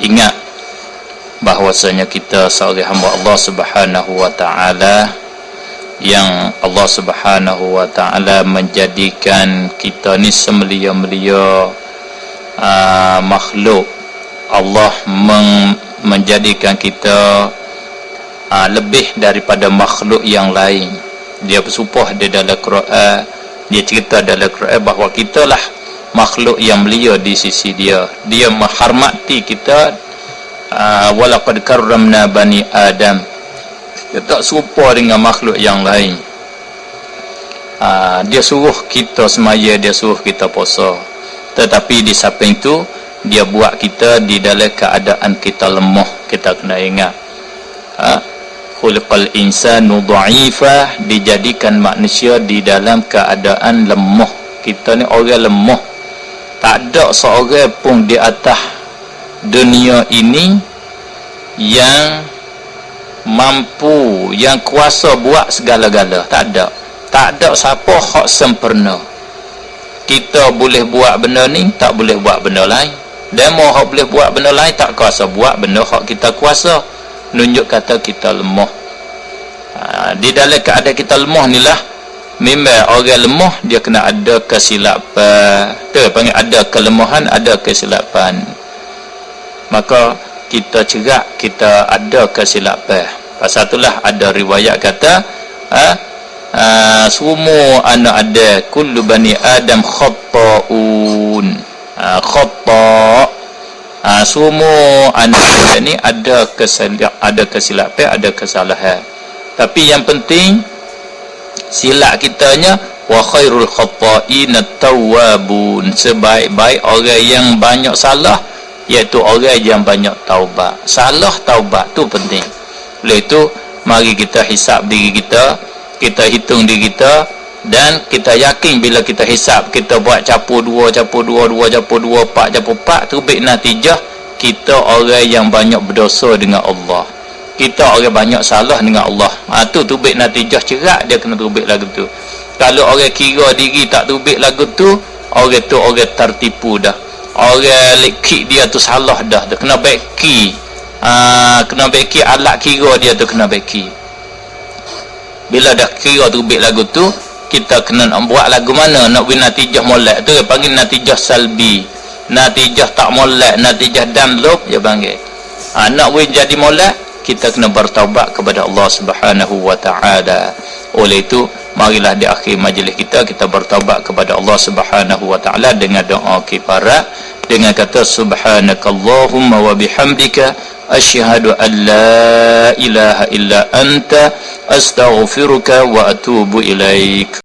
ingat bahwasanya kita seorang hamba Allah Subhanahu wa taala yang Allah Subhanahu wa taala menjadikan kita ni semelia-melia uh, makhluk. Allah meng, menjadikan kita uh, lebih daripada makhluk yang lain. Dia bersumpah di dalam Quran dia cerita dalam Quran bahawa kita lah makhluk yang mulia di sisi dia. Dia menghormati kita uh, walaqad karramna bani adam. Dia tak serupa dengan makhluk yang lain. Uh, dia suruh kita semaya dia suruh kita puasa. Tetapi di samping itu dia buat kita di dalam keadaan kita lemah kita kena ingat. Uh, khulqal insanu dha'ifa dijadikan manusia di dalam keadaan lemah. Kita ni orang lemah tak ada seorang pun di atas dunia ini yang mampu yang kuasa buat segala-gala. Tak ada tak ada siapa hak sempurna. Kita boleh buat benda ni tak boleh buat benda lain. Demo hak boleh buat benda lain tak kuasa buat benda hak kita kuasa. Nunjuk kata kita lemah. Ha, di dalam keadaan kita lemah ni lah memang orang lemah dia kena ada kesilapan. Tu panggil ada kelemahan ada kesilapan. Maka kita cerak kita ada kesilapan. Pasal itulah ada riwayat kata ha, ha, semua anak ada kullu bani adam khatta'un. Ha, khata' ha, semua anak ada ni ada ada kesilapan ada kesalahan. Tapi yang penting silap kitanya wa khairul khata'in at-tawwabun sebaik-baik orang yang banyak salah iaitu orang yang banyak taubat. Salah taubat tu penting. Oleh itu mari kita hisap diri kita kita hitung diri kita dan kita yakin bila kita hisap kita buat capur dua capur dua dua capur dua empat capur empat terbit natijah kita orang yang banyak berdosa dengan Allah kita orang banyak salah dengan Allah. Ha, tu terbit natijah cerak dia kena terbit lagu tu. Kalau orang kira diri tak terbit lagu tu orang tu orang tertipu dah. Orang lekik dia tu salah dah. Dia kena beki uh, kena beki alat kira dia tu kena beki bila dah kira tu bek lagu tu kita kena nak buat lagu mana? Nak beri natijah molek. Tu dia panggil natijah salbi. Natijah tak molek natijah download dia panggil. Uh, nak beri jadi molek kita kena bertaubat kepada Allah subhanahu wa ta'ala. Oleh itu marilah di akhir majlis kita kita bertaubat kepada Allah Subhanahu wa taala dengan doa kifarat dengan kata subhanakallahumma wa bihamdika asyhadu an la ilaha illa anta astaghfiruka wa atubu ilaik